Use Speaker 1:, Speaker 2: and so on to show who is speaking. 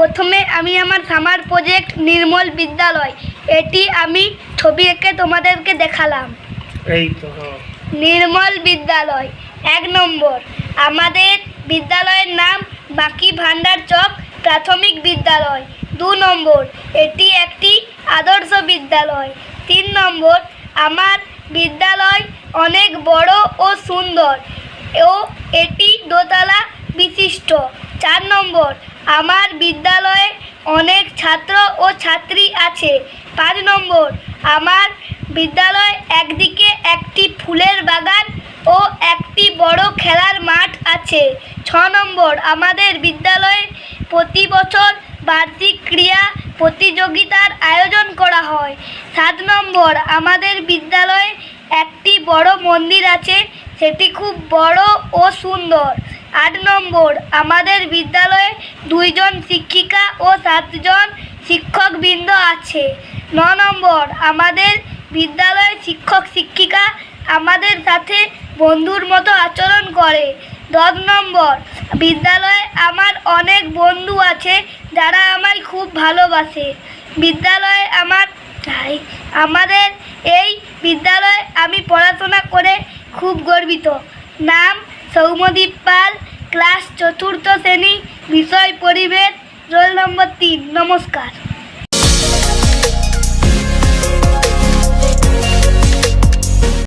Speaker 1: প্রথমে আমি আমার সামার প্রজেক্ট নির্মল বিদ্যালয়। এটি আমি ছবি এঁকে তোমাদেরকে দেখালাম।
Speaker 2: এই তো।
Speaker 1: নির্মল বিদ্যালয় এক নম্বর। আমাদের বিদ্যালয়ের নাম বাকি ভান্ডার চক প্রাথমিক বিদ্যালয়। দু নম্বর এটি একটি আদর্শ বিদ্যালয়। তিন নম্বর আমার বিদ্যালয় অনেক বড় ও সুন্দর। ও এটি দোতলা বিশিষ্ট। আমার বিদ্যালয়ে অনেক ছাত্র ও ছাত্রী আছে। পাঁচ নম্বর, আমার বিদ্যালয় একদিকে একটি ফুলের বাগান ও একটি বড় খেলার মাঠ আছে। ছ নম্বর, আমাদের বিদ্যালয়ে প্রতি বছর বার্ষিক ক্রীড়া প্রতিযোগিতার আয়োজন করা হয়। সাত নম্বর, আমাদের বিদ্যালয়ে একটি বড় মন্দির আছে। সেটি খুব বড় ও সুন্দর। আট নম্বর, আমাদের বিদ্যালয়ে দুইজন শিক্ষিকা ও সাতজন শিক্ষকবৃন্দ আছে। ন নম্বর, আমাদের বিদ্যালয়ে শিক্ষক শিক্ষিকা আমাদের সাথে বন্ধুর মতো আচরণ করে। দশ নম্বর, বিদ্যালয়ে আমার অনেক বন্ধু আছে যারা আমায় খুব ভালোবাসে। বিদ্যালয়ে আমার, তাই, আমাদের এই বিদ্যালয়ে আমি পড়াশোনা করে খুব গর্বিত। নাম সৌমদীপ পাল ক্লাস চতুর্থ শ্রেণি বিষয় পরিবেশ রোল নম্বর তিন। নমস্কার।